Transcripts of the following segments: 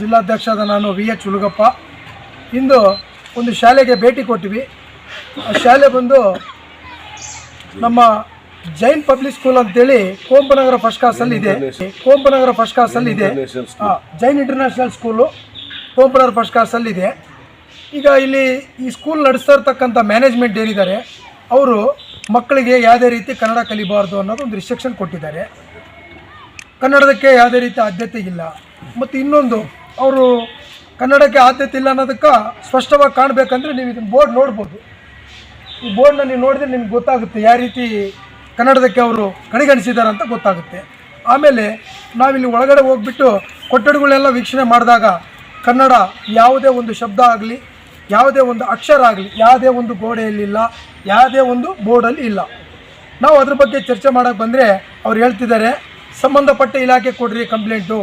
ಜಿಲ್ಲಾಧ್ಯಕ್ಷರಾದ ನಾನು V H Hulagappa. ಇಂದು ಒಂದು ಶಾಲೆಗೆ ಭೇಟಿ ಕೊಟ್ಟಿವಿ. ಆ ಶಾಲೆ ಬಂದು ನಮ್ಮ ಜೈನ್ ಪಬ್ಲಿಕ್ ಸ್ಕೂಲ್ ಅಂತೇಳಿ ಕೋಂಪನಗರ ಫಸ್ಟ್ ಕ್ಲಾಸಲ್ಲಿ ಇದೆ. ಕೋಂಪನಗರ ಫಸ್ಟ್ ಕ್ಲಾಸಲ್ಲಿ ಇದೆ. ಜೈನ್ ಇಂಟರ್ನ್ಯಾಷನಲ್ ಸ್ಕೂಲು ಕೋಂಪನಗರ ಫಸ್ಟ್ ಕ್ಲಾಸಲ್ಲಿ ಇದೆ. ಈಗ ಇಲ್ಲಿ ಈ ಸ್ಕೂಲ್ ನಡೆಸ್ತಾ ಇರ್ತಕ್ಕಂಥ ಮ್ಯಾನೇಜ್ಮೆಂಟ್ ಏನಿದ್ದಾರೆ, ಅವರು ಮಕ್ಕಳಿಗೆ ಯಾವುದೇ ರೀತಿ ಕನ್ನಡ ಕಲಿಬಾರ್ದು ಅನ್ನೋದು ಒಂದು ರಿಸ್ಟ್ರಿಕ್ಷನ್ ಕೊಟ್ಟಿದ್ದಾರೆ. ಕನ್ನಡದಕ್ಕೆ ಯಾವುದೇ ರೀತಿ ಆದ್ಯತೆ ಇಲ್ಲ. ಮತ್ತು ಇನ್ನೊಂದು ಅವರು ಕನ್ನಡಕ್ಕೆ ಆದ್ಯತೆ ಇಲ್ಲ ಅನ್ನೋದಕ್ಕೆ ಸ್ಪಷ್ಟವಾಗಿ ಕಾಣಬೇಕಂದ್ರೆ ನೀವು ಇದನ್ನು ಬೋರ್ಡ್ ನೋಡ್ಬೋದು. ಈ ಬೋರ್ಡ್ನ ನೀವು ನೋಡಿದ್ರೆ ನಿಮ್ಗೆ ಗೊತ್ತಾಗುತ್ತೆ ಯಾವ ರೀತಿ ಕನ್ನಡದಕ್ಕೆ ಅವರು ಕಡೆಗಣಿಸಿದ್ದಾರೆ ಅಂತ ಗೊತ್ತಾಗುತ್ತೆ. ಆಮೇಲೆ ನಾವಿಲ್ಲಿ ಒಳಗಡೆ ಹೋಗ್ಬಿಟ್ಟು ಕೊಠಡಿಗಳೆಲ್ಲ ವೀಕ್ಷಣೆ ಮಾಡಿದಾಗ ಕನ್ನಡ ಯಾವುದೇ ಒಂದು ಶಬ್ದ ಆಗಲಿ, ಯಾವುದೇ ಒಂದು ಅಕ್ಷರ ಆಗಲಿ, ಯಾವುದೇ ಒಂದು ಗೋಡೆಯಲ್ಲಿಲ್ಲ ಯಾವುದೇ ಒಂದು ಬೋರ್ಡಲ್ಲಿ ಇಲ್ಲ. ನಾವು ಅದ್ರ ಬಗ್ಗೆ ಚರ್ಚೆ ಮಾಡೋಕ್ಕೆ ಬಂದರೆ ಅವ್ರು ಹೇಳ್ತಿದ್ದಾರೆ, ಸಂಬಂಧಪಟ್ಟ ಇಲಾಖೆ ಕೊಡ್ರಿ ಕಂಪ್ಲೇಂಟು.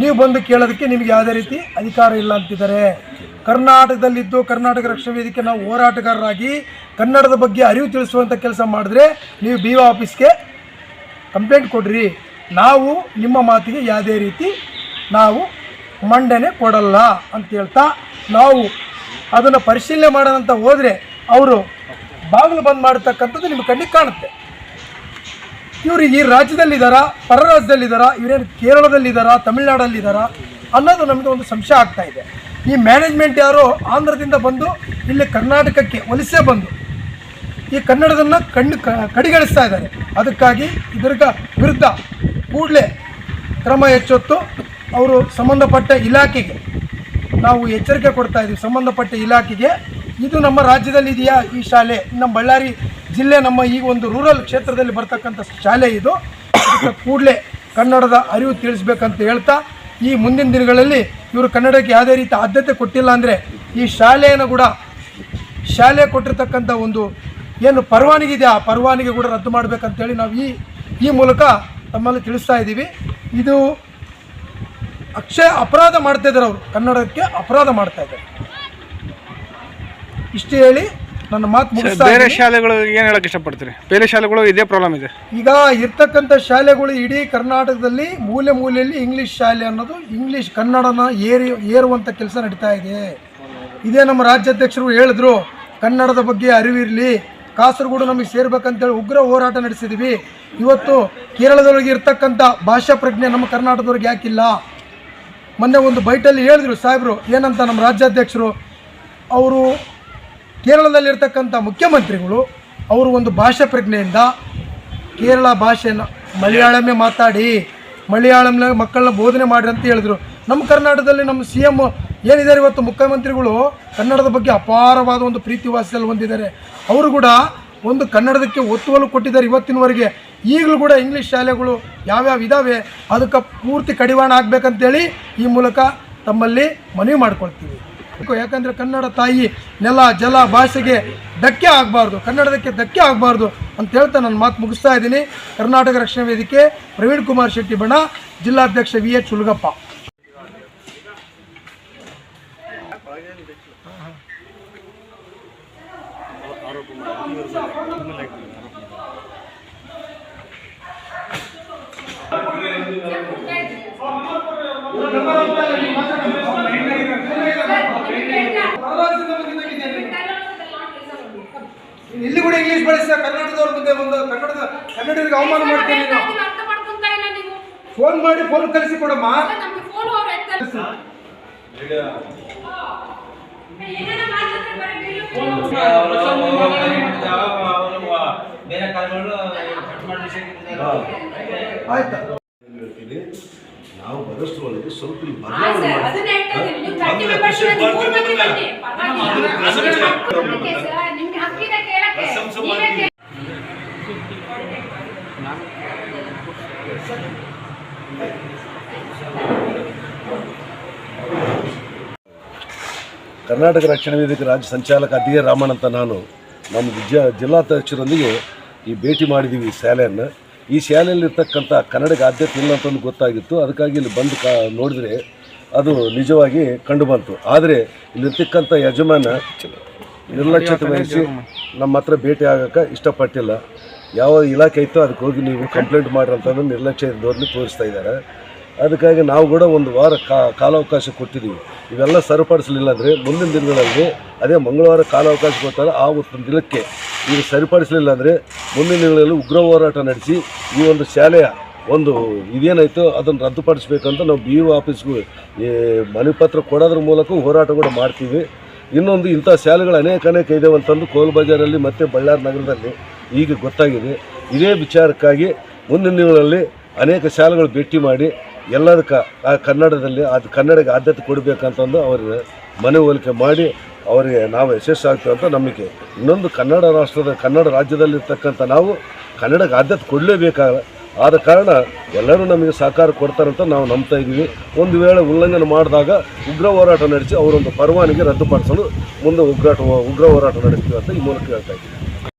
ನೀವು ಬಂದು ಕೇಳೋದಕ್ಕೆ ನಿಮಗೆ ಯಾವುದೇ ರೀತಿ ಅಧಿಕಾರ ಇಲ್ಲ ಅಂತಿದ್ದಾರೆ. ಕರ್ನಾಟಕದಲ್ಲಿದ್ದು ಕರ್ನಾಟಕ ರಕ್ಷಣಾ ವೇದಿಕೆ ನಾವು ಹೋರಾಟಗಾರರಾಗಿ ಕನ್ನಡದ ಬಗ್ಗೆ ಅರಿವು ತಿಳಿಸುವಂಥ ಕೆಲಸ ಮಾಡಿದ್ರೆ ನೀವು ಬಿ ಆಫೀಸ್ಗೆ ಕಂಪ್ಲೇಂಟ್ ಕೊಡ್ರಿ. ನಾವು ನಿಮ್ಮ ಮಾತಿಗೆ ಯಾವುದೇ ರೀತಿ ನಾವು ಮಂಡನೆ ಕೊಡಲ್ಲ ಅಂತ ಹೇಳ್ತಾ ನಾವು ಅದನ್ನು ಪರಿಶೀಲನೆ ಮಾಡೋಣ ಅಂತ ಹೋದರೆ ಅವರು ಬಾಗಿಲು ಬಂದ್ ಮಾಡತಕ್ಕಂಥದ್ದು ನಿಮ್ಮ ಕಣ್ಣಿಗೆ ಕಾಣುತ್ತೆ. ಇವರು ಈ ರಾಜ್ಯದಲ್ಲಿದ್ದಾರಾ ಪರ ರಾಜ್ಯದಲ್ಲಿದ್ದಾರಾ ಇವರೇನು ಕೇರಳದಲ್ಲಿದ್ದಾರಾ ತಮಿಳ್ನಾಡಲ್ಲಿದ್ದಾರಾ ಅನ್ನೋದು ನಮಗೆ ಒಂದು ಸಂಶಯ ಆಗ್ತಾ ಇದೆ. ಈ ಮ್ಯಾನೇಜ್ಮೆಂಟ್ ಯಾರು ಆಂಧ್ರದಿಂದ ಬಂದು, ಇಲ್ಲಿ ಕರ್ನಾಟಕಕ್ಕೆ ವಲಸೆ ಬಂದು, ಈ ಕನ್ನಡದನ್ನು ಕಣ್ಣು ಕಡೆಗಣಿಸ್ತಾ ಇದ್ದಾರೆ. ಅದಕ್ಕಾಗಿ ಇದರ ವಿರುದ್ಧ ಕೂಡಲೇ ಕ್ರಮ ಹೆಚ್ಚೊತ್ತು ಅವರು ಸಂಬಂಧಪಟ್ಟ ಇಲಾಖೆಗೆ ನಾವು ಎಚ್ಚರಿಕೆ ಕೊಡ್ತಾ ಇದ್ದೀವಿ ಸಂಬಂಧಪಟ್ಟ ಇಲಾಖೆಗೆ. ಇದು ನಮ್ಮ ರಾಜ್ಯದಲ್ಲಿದೆಯಾ ಈ ಶಾಲೆ? ನಮ್ಮ ಬಳ್ಳಾರಿ ಜಿಲ್ಲೆ ನಮ್ಮ ಈ ಒಂದು ರೂರಲ್ ಕ್ಷೇತ್ರದಲ್ಲಿ ಬರ್ತಕ್ಕಂಥ ಶಾಲೆ ಇದು. ಕೂಡಲೇ ಕನ್ನಡದ ಅರಿವು ತಿಳಿಸ್ಬೇಕಂತ ಹೇಳ್ತಾ, ಈ ಮುಂದಿನ ದಿನಗಳಲ್ಲಿ ಇವರು ಕನ್ನಡಕ್ಕೆ ಯಾವುದೇ ರೀತಿ ಆದ್ಯತೆ ಕೊಟ್ಟಿಲ್ಲ ಅಂದರೆ ಈ ಶಾಲೆಯನ್ನು ಕೂಡ ಶಾಲೆ ಕೊಟ್ಟಿರ್ತಕ್ಕಂಥ ಒಂದು ಏನು ಪರವಾನಗಿ ಇದೆ ಆ ಪರವಾನಗಿ ಕೂಡ ರದ್ದು ಮಾಡಬೇಕಂತೇಳಿ ನಾವು ಈ ಈ ಮೂಲಕ ತಮ್ಮಲ್ಲಿ ತಿಳಿಸ್ತಾ ಇದ್ದೀವಿ. ಇದು ಅಕ್ಷಯ ಅಪರಾಧ ಮಾಡ್ತಾ ಇದ್ದಾರೆ ಅವರು. ಕನ್ನಡಕ್ಕೆ ಅಪರಾಧ ಮಾಡ್ತಾ ಇದ್ದಾರೆ. ಇಷ್ಟು ಹೇಳಿ. ನನ್ನ ಮಾತು ಮುಗಿಸ್ತಾ ಬೇರೆ. ಶಾಲೆಗಳು ಏನು ಹೇಳಕ್ ಇಷ್ಟಪಡ್ತೀರಿ? ಬೇರೆ ಶಾಲೆಗಳು ಇದೇ ಪ್ರಾಬ್ಲಮ್ ಇದೆ. ಈಗ ಇರ್ತಕ್ಕಂಥ ಶಾಲೆಗಳು ಇಡೀ ಕರ್ನಾಟಕದಲ್ಲಿ ಮೂಲೆ ಮೂಲೆಯಲ್ಲಿ ಇಂಗ್ಲಿಷ್ ಶಾಲೆ ಅನ್ನೋದು ಇಂಗ್ಲೀಷ್ ಕನ್ನಡನ ಏರಿ ಏರುವಂಥ ಕೆಲಸ ನಡೀತಾ ಇದೆ. ಇದೇ ನಮ್ಮ ರಾಜ್ಯಾಧ್ಯಕ್ಷರು ಹೇಳಿದ್ರು ಕನ್ನಡದ ಬಗ್ಗೆ ಅರಿವಿರಲಿ ಕಾಸರಗೋಡು ನಮಗೆ ಸೇರ್ಬೇಕಂತೇಳಿ ಉಗ್ರ ಹೋರಾಟ ನಡೆಸಿದ್ವಿ. ಇವತ್ತು ಕೇರಳದೊಳಗೆ ಇರ್ತಕ್ಕಂಥ ಭಾಷಾ ಪ್ರಜ್ಞೆ ನಮ್ಮ ಕರ್ನಾಟಕದವ್ರಿಗೆ ಯಾಕಿಲ್ಲ? ಮೊನ್ನೆ ಒಂದು ಬೈಟಲ್ಲಿ ಹೇಳಿದ್ರು ಸಾಹೇಬರು ಏನಂತ ನಮ್ಮ ರಾಜ್ಯಾಧ್ಯಕ್ಷರು? ಅವರು ಕೇರಳದಲ್ಲಿರ್ತಕ್ಕಂಥ ಮುಖ್ಯಮಂತ್ರಿಗಳು ಅವರು ಒಂದು ಭಾಷಾ ಪ್ರಜ್ಞೆಯಿಂದ ಕೇರಳ ಭಾಷೆನ ಮಲಯಾಳಮೇ ಮಾತಾಡಿ ಮಲಯಾಳಂನ ಮಕ್ಕಳನ್ನ ಬೋಧನೆ ಮಾಡಿರಿ ಅಂತ ಹೇಳಿದರು. ನಮ್ಮ ಕರ್ನಾಟಕದಲ್ಲಿ ನಮ್ಮ ಸಿ ಎಂ ಏನಿದ್ದಾರೆ ಇವತ್ತು ಮುಖ್ಯಮಂತ್ರಿಗಳು? ಕನ್ನಡದ ಬಗ್ಗೆ ಅಪಾರವಾದ ಒಂದು ಪ್ರೀತಿ ವಾತ್ಸಲ್ಯ ಹೊಂದಿದ್ದಾರೆ. ಅವರು ಕೂಡ ಒಂದು ಕನ್ನಡದಕ್ಕೆ ಒತ್ತುವಲು ಕೊಟ್ಟಿದ್ದಾರೆ ಇವತ್ತಿನವರೆಗೆ. ಈಗಲೂ ಕೂಡ ಇಂಗ್ಲೀಷ್ ಶಾಲೆಗಳು ಯಾವ್ಯಾವ ಇದ್ದಾವೆ ಅದಕ್ಕೆ ಪೂರ್ತಿ ಕಡಿವಾಣ ಆಗಬೇಕಂತೇಳಿ ಈ ಮೂಲಕ ತಮ್ಮಲ್ಲಿ ಮನವಿ ಮಾಡ್ಕೊಳ್ತೀವಿ. ಯಾಕಂದರೆ ಕನ್ನಡ ತಾಯಿ ನೆಲ, ಜಲ, ಭಾಷೆಗೆ ಧಕ್ಕೆ ಆಗಬಾರ್ದು. ಕನ್ನಡದಕ್ಕೆ ಧಕ್ಕೆ ಆಗಬಾರ್ದು ಅಂತ ಹೇಳ್ತಾ ನಾನು ಮಾತು ಮುಗಿಸ್ತಾ ಇದ್ದೀನಿ. ಕರ್ನಾಟಕ ರಕ್ಷಣಾ ವೇದಿಕೆ, ಪ್ರವೀಣ್ ಕುಮಾರ್ ಶೆಟ್ಟಿ ಬಣ್ಣ ಜಿಲ್ಲಾಧ್ಯಕ್ಷ ವಿ ಎಚ್ ಹುಲಗಪ್ಪ. ಇಲ್ಲಿ ಕೂಡ ಇಂಗ್ಲೀಷ್ ಬಳಸಿ ಕನ್ನಡದವ್ರ ಮುಂದೆ ಒಂದು ಕನ್ನಡದ ಕನ್ನಡಿಗರಿಗೆ ಅವಮಾನ ಮಾಡ್ತೀನಿ ಫೋನ್ ಮಾಡಿ ಫೋನ್ ಕಳಿಸಿ ಕೊಡಮ್ಮ ಆಯ್ತಾ ನಾವು ಬರೋಷ್ಟ್ರೊಳಗೆ ಸ್ವಲ್ಪ ಬದಲಾವಣೆ ಕರ್ನಾಟಕ ರಕ್ಷಣಾ ವೇದಿಕೆ ರಾಜ್ಯ ಸಂಚಾಲಕ ಅದಿಗೆ ರಾಮನ್ ಅಂತ ನಾನು ನಮ್ಮ ಜಿಲ್ಲಾ ಜಿಲ್ಲಾಧ್ಯಕ್ಷರೊಂದಿಗೆ ಈ ಭೇಟಿ ಮಾಡಿದ್ದೀವಿ ಈ ಶಾಲೆಯನ್ನು ಈ ಶಾಲೆಯಲ್ಲಿರ್ತಕ್ಕಂಥ ಕನ್ನಡಕ್ಕೆ ಆದ್ಯತೆ ಇಲ್ಲ ಅಂತಂದು ಗೊತ್ತಾಗಿತ್ತು. ಅದಕ್ಕಾಗಿ ಇಲ್ಲಿ ಬಂದು ಕಾ ನೋಡಿದರೆ ಅದು ನಿಜವಾಗಿ ಕಂಡು ಬಂತು. ಆದರೆ ಇಲ್ಲಿರ್ತಕ್ಕಂಥ ಯಜಮಾನ ನಿರ್ಲಕ್ಷ್ಯತೆ ವಹಿಸಿ ನಮ್ಮ ಹತ್ರ ಭೇಟಿ ಆಗೋಕ್ಕೆ ಇಷ್ಟಪಟ್ಟಿಲ್ಲ. ಯಾವ ಇಲಾಖೆ ಇತ್ತು ಅದಕ್ಕೆ ಹೋಗಿ ನೀವು ಕಂಪ್ಲೇಂಟ್ ಮಾಡ್ರಿ ಅಂತಂದು ನಿರ್ಲಕ್ಷ್ಯ ಧೋರಣೆ ತೋರಿಸ್ತಾ ಇದ್ದಾರೆ. ಅದಕ್ಕಾಗಿ ನಾವು ಕೂಡ ಒಂದು ವಾರ ಕಾ ಕಾಲಾವಕಾಶ ಕೊಟ್ಟಿದ್ದೀವಿ. ಇವೆಲ್ಲ ಸರಿಪಡಿಸಲಿಲ್ಲ ಅಂದರೆ ಮುಂದಿನ ದಿನಗಳಲ್ಲಿ ಅದೇ ಮಂಗಳವಾರ ಕಾಲಾವಕಾಶ ಕೊಡ್ತಾರೆ ಆ ಒಂದು ದಿನಕ್ಕೆ ಇದು ಸರಿಪಡಿಸಲಿಲ್ಲ ಅಂದರೆ ಮುಂದಿನ ದಿನಗಳಲ್ಲಿ ಉಗ್ರ ಹೋರಾಟ ನಡೆಸಿ ಈ ಒಂದು ಶಾಲೆಯ ಒಂದು ಇದೇನಾಯಿತು ಅದನ್ನು ರದ್ದುಪಡಿಸ್ಬೇಕಂತ ನಾವು ಬಿ ಯು ಆಫೀಸ್ಗೂ ಈ ಮನೆ ಪತ್ರ ಕೊಡೋದ್ರ ಮೂಲಕ ಹೋರಾಟ ಕೂಡ ಮಾಡ್ತೀವಿ. ಇನ್ನೊಂದು ಇಂಥ ಶಾಲೆಗಳು ಅನೇಕ ಅನೇಕ ಇದಾವೆ ಅಂತಂದು ಕೋಲ್ ಬಜಾರಲ್ಲಿ ಮತ್ತು ಬಳ್ಳಾರಿ ನಗರದಲ್ಲಿ ಈಗ ಗೊತ್ತಾಗಿದೆ. ಇದೇ ವಿಚಾರಕ್ಕಾಗಿ ಮುಂದಿನ ದಿನಗಳಲ್ಲಿ ಅನೇಕ ಶಾಲೆಗಳು ಭೇಟಿ ಮಾಡಿ ಎಲ್ಲದಕ್ಕೆ ಆ ಕನ್ನಡದಲ್ಲಿ ಅದು ಕನ್ನಡಕ್ಕೆ ಆದ್ಯತೆ ಕೊಡಬೇಕಂತಂದು ಅವರಿಗೆ ಹೋಲಿಕೆ ಮಾಡಿ ಅವರಿಗೆ ನಾವು ಯಶಸ್ಸಾಗ್ತೀವಿ ಅಂತ ನಂಬಿಕೆ. ಇನ್ನೊಂದು ಕನ್ನಡ ರಾಷ್ಟ್ರದ ಕನ್ನಡ ರಾಜ್ಯದಲ್ಲಿರ್ತಕ್ಕಂಥ ನಾವು ಕನ್ನಡಕ್ಕೆ ಆದ್ಯತೆ ಕೊಡಲೇಬೇಕಾಗ ಆದ ಕಾರಣ ಎಲ್ಲರೂ ನಮಗೆ ಸಹಕಾರ ಕೊಡ್ತಾರಂತ ನಾವು ನಂಬ್ತಾ ಇದ್ದೀವಿ. ಒಂದು ವೇಳೆ ಉಲ್ಲಂಘನೆ ಮಾಡಿದಾಗ ಉಗ್ರ ಹೋರಾಟ ನಡೆಸಿ ಅವರೊಂದು ಪರವಾನಿಗೆ ರದ್ದುಪಡಿಸಲು ಮುಂದೆ ಉಗ್ರಾಟ ಉಗ್ರ ಹೋರಾಟ ನಡೆಸ್ತೀವಿ ಅಂತ ಈ ಮೂಲಕ ಹೇಳ್ತಾ ಇದ್ದೀವಿ